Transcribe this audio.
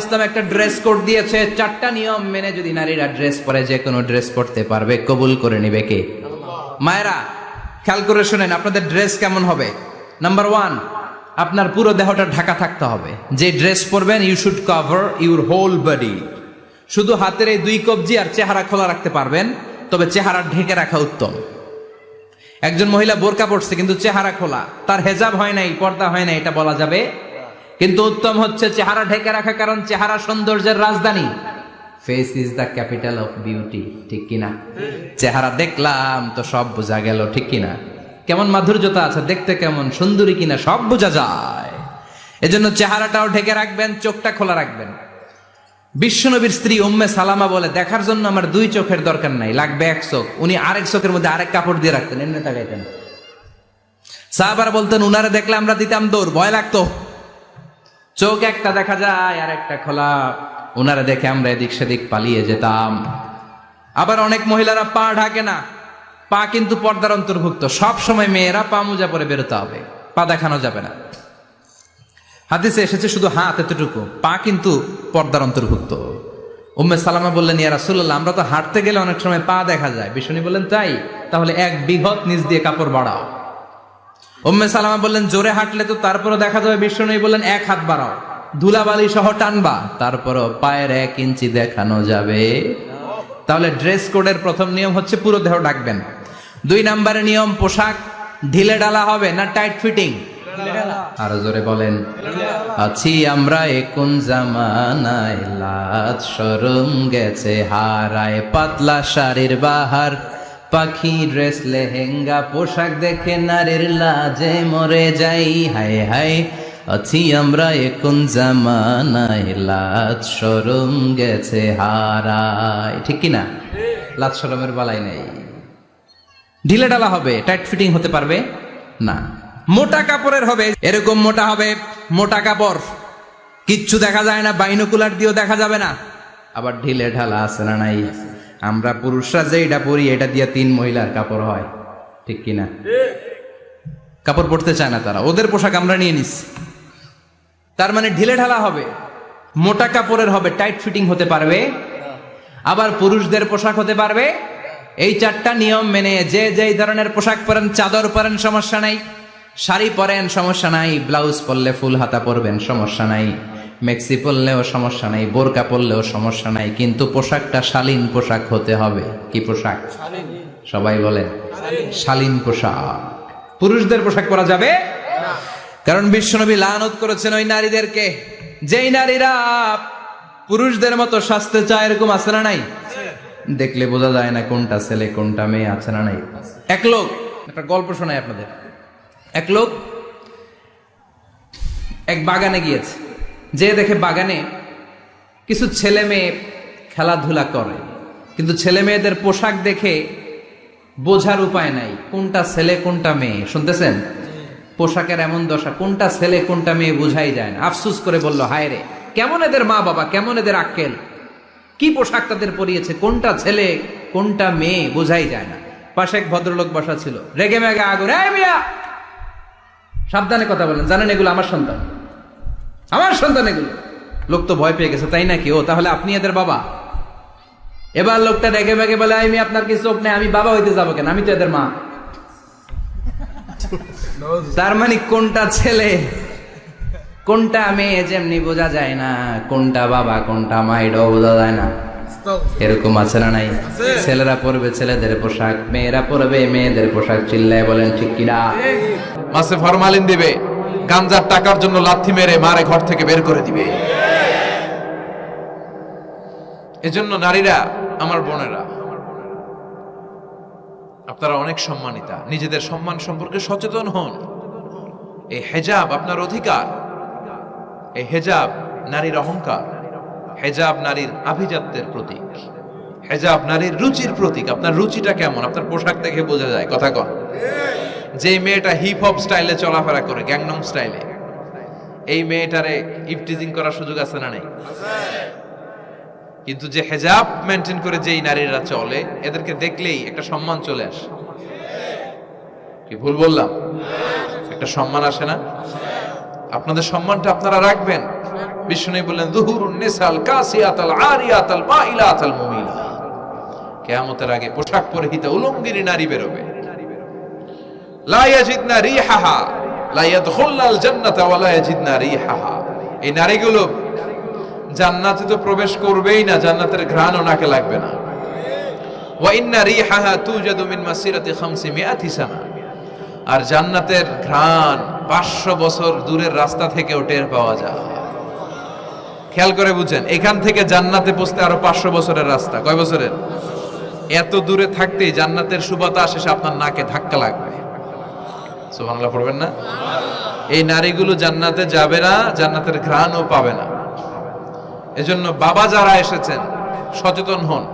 ইসলাম একটা dress code দিয়েছে, চারটা নিয়ম মেনে যদি নারীরা ড্রেস পরে যে কোনো ড্রেস পরতে পারবে, কবুল করে নিবে কে? মায়েরা, খেয়াল করে শুনেন, আপনাদের ড্রেস কেমন হবে? নাম্বার ওয়ান আপনার পুরো দেহটা ঢাকা থাকতে হবে। যে ড্রেস পরবেন you should cover your whole body শুধু হাতের এই দুই কবজি আর চেহারা খোলা রাখতে পারবেন, তবে চেহারা ঢেকে রাখা উত্তম। একজন মহিলা বোরকা পড়ছে কিন্তু চেহারা খোলা। তার হেজাব হয় নাই, পর্দা হয় নাই, এটা বলা যাবে কিন্তু উত্তম হচ্ছে চেহারা ঢেকে রাখা কারণ চেহারা সৌন্দর্যের রাজধানী। Face is the capital of beauty ঠিক কিনা চেহারা দেখলাম তো সব বোঝা গেল, ঠিক কিনা কেমন মাধুর্যতা আছে, দেখতে কেমন সুন্দরী কিনা সব বোঝা যায়। এজন্য চেহারাটাও ঢেকে রাখবেন, চোখটা খোলা রাখবেন। বিশ্বনবীর স্ত্রী উম্মে সালামা বলে, দেখার জন্য আমার দুই চোখের দরকার নাই, লাগবে এক চোখ। উনি আরেক চোখের মধ্যে আরেক কাপড় দিয়ে রাখতেন, এমনি তাকাইতেন। সাহাবারা বলতেন, উনারে দেখলে আমরা দিতাম দৌড়, ভয় লাগতো। চোখ একটা দেখা যায়, আর একটা খোলা। উনারে দেখে আমরা এদিক সেদিক পালিয়ে যেতাম। আবার অনেক মহিলারা পা ঢাকে না। পা কিন্তু পর্দার অন্তর্ভুক্ত। সব সময় মেয়েরা পা মোজা পরে বেরোতে হবে। পা দেখানো যাবে না। হাদিসে এসেছে শুধু হাত এতটুকু। পা কিন্তু পর্দার অন্তর্ভুক্ত। উম্মে সালামা বললেন, ইয়া রাসূলুল্লাহ, আমরা তো হাঁটতে গেলে অনেক সময় পা দেখা যায়। বিষ্ণু বললেন, তাই। তাহলে এক বিঘত নিচ দিয়ে কাপড় বাড়াও। উম্মে সালামা বললেন জোরে হাঁটলে তো তারপরও দেখা যাবে বিষ্ণু বললেন এক হাত বাড়াও। ধুলাবালি সহ টানবা তারপরও পায়ের এক ইঞ্চি দেখানো যাবে। তাহলে ড্রেস কোডের প্রথম নিয়ম হচ্ছে পুরো দেহ ডাকবেন দুই নম্বরের নিয়ম পোশাক ঢিলে ডালা হবে না টাইট ফিটিং? আরও জোরে বলেন। আছি আমরা এখন জামানায় লাজ সরম গেছে হারায় পাতলা শাড়ির বাহার। পাখি ড্রেস লেহেঙ্গা পোশাক দেখে নারীর লাজে মরে যাই। হায় হায় আছি আমরা এখন জামানায়। লাজ সরম গেছে হারায়। ঠিক কি না লাজ সরমের বালাই নেই। ঢিলে ডালা হবে টাইট ফিটিং হতে পারবে? না। মোটা কাপড়ের হবে এরকম মোটা হবে মোটা কাপড়। কিচ্ছু দেখা যায় না বাইনোকুলার দিয়েও দেখা যাবে না। আবার ঢিলে ঢালা আছে না নাই? আমরা পুরুষরা যে এটা পরি, এটা দিয়ে তিন মহিলার কাপড় হয়। ঠিক কিনা? কাপড় পরতে চায় না তারা। ওদের পোশাক আমরা নিয়ে নিচ্ছি। তার মানে ঢিলে ঢালা হবে, মোটা কাপড়ের হবে টাইট ফিটিং হতে পারবে। আবার পুরুষদের পোশাক হতে পারবে। এই চারটা নিয়ম মেনে যে যেই ধরনের পোশাক পরেন, চাদর পরেন, সমস্যা নাই। শাড়ি পরেন, সমস্যা নাই। ব্লাউজ পরলে ফুল হাতা পরবেন, সমস্যা নাই। মেক্সি পরলেও সমস্যা নাই বোরকা পরলেও সমস্যা নাই কিন্তু পোশাকটা শালীন পোশাক হতে হবে। কি পোশাক? সবাই বলেন শালীন। পোশাক। পুরুষদের পোশাক পরা যাবে? কারণ বিশ্বনবী লানত করেছেন ওই নারীদেরকে। যেই নারীরা পুরুষদের মতো স্বাস্থ্য চায় এরকম আছে না নাই? দেখলে বোঝা যায় না কোনটা ছেলে কোনটা মেয়ে আছে না নাই। এক লোক একটা গল্প শোনায় আপনাদের। এক লোক এক বাগানে গিয়েছে। যে দেখে বাগানে কিছু ছেলে মেয়ে খেলাধুলা করে। কিন্তু ছেলে মেয়েদের পোশাক দেখে বোঝার উপায় নাই, কোনটা ছেলে, কোনটা মেয়ে। শুনতেছেন? পোশাকের এমন দশা, কোনটা ছেলে, কোনটা মেয়ে বোঝাই যায় না। আফসুস করে বলল, হায় রে, কেমন এদের মা বাবা, কেমন এদের আক্কেল? কি পোশাক তাদের পরিয়েছে, কোনটা ছেলে, কোনটা মেয়ে বোঝাই যায় না। পাশে এক ভদ্রলোক বসা ছিল। রেগে মেগে আগুন সাবধানে কথা বলেন, জানেন এগুলো আমার সন্তান। আমার সন্তান এগুলো। লোক তো ভয় পেয়ে গেছে তাই নাকি? ও তাহলে আপনি এদের বাবা? এবার লোকটা রেগে মেগে বলে আমি আপনার কি চোখ নেই? আমি বাবা হইতে যাব কেন? আমি তো এদের মা। তার মানে কোনটা ছেলে কোনটা মেয়ে যেমনি বোঝা যায় না কোনটা বাবা কোনটা মা এটাও বোঝা যায় না। এরকম আছে না নাই? ছেলেরা পরবে ছেলেদের পোশাক মেয়েরা পরবে মেয়েদের পোশাক চিল্লায় বলেন ঠিক কিনা মাসে ফরমালিন দিবে। গাঞ্জার টাকার জন্য লাথি মেরে মারে ঘর থেকে বের করে দিবে। এজন্য নারীরা, আমার বোনেরা, আপনারা অনেক সম্মানিতা, নিজেদের সম্মান সম্পর্কে সচেতন হন। এই হেজাব আপনার অধিকার। এই হেজাব নারীর অহংকার। হেজাব নারীর আভিজাত্যের প্রতীক। হেজাব নারীর রুচির প্রতীক। আপনার রুচিটা কেমন? আপনার পোশাক দেখে বোঝা যায়। কথা কন। যে মেয়েটা হিপ হপ স্টাইলে চলাফেরা করে গ্যাংনম স্টাইলে এই মেয়েটারে ইফটিজিং করার সুযোগ আছে না নেই? কিন্তু যে হেজাব মেনটেন করে যেই নারীরা চলে, এদেরকে দেখলেই একটা সম্মান চলে আসে। কি ভুল বললাম? একটা সম্মান আসে না? আপনাদের সম্মানটা আপনারা রাখবেন। বিষ্ণু বললেন, দুহুরুন নিসাল কাসিয়াতাল আরিয়াতাল মাইলাতাল মুমিলা। কিয়ামতের আগে পোশাক পরিহিত উলঙ্গিনী নারী বেরোবে। লা ইয়াজিদনা রিহাহা, লা ইয়াদখুলনাল জান্নাতা ওয়া লা ইয়াজিদনা রিহাহা। এই নারীগুলো জান্নাতে তো প্রবেশ করবেই না, জান্নাতের ঘ্রাণও নাকে লাগবে না। ওয়া ইন্না রিহাহা তুজাদু মিন মাসিরাতি 500 সানা। আর জান্নাতের ঘ্রাণ 500 বছর দূরের রাস্তা থেকেও টের পাওয়া যায়। খেয়াল করে বুঝেন, এখান থেকে জান্নাতে পৌঁছতে আরও 500 বছরের রাস্তা। কয় বছরের? এত দূরে থাকতেই জান্নাতের সুবাতাস এসে আপনার নাকে ধাক্কা লাগবে। সুবহানাল্লাহ, পড়বেন না? এই নারীগুলো জান্নাতে যাবে না, জান্নাতের ঘ্রাণও পাবে না। এজন্য বাবা যারা এসেছেন, সচেতন হন।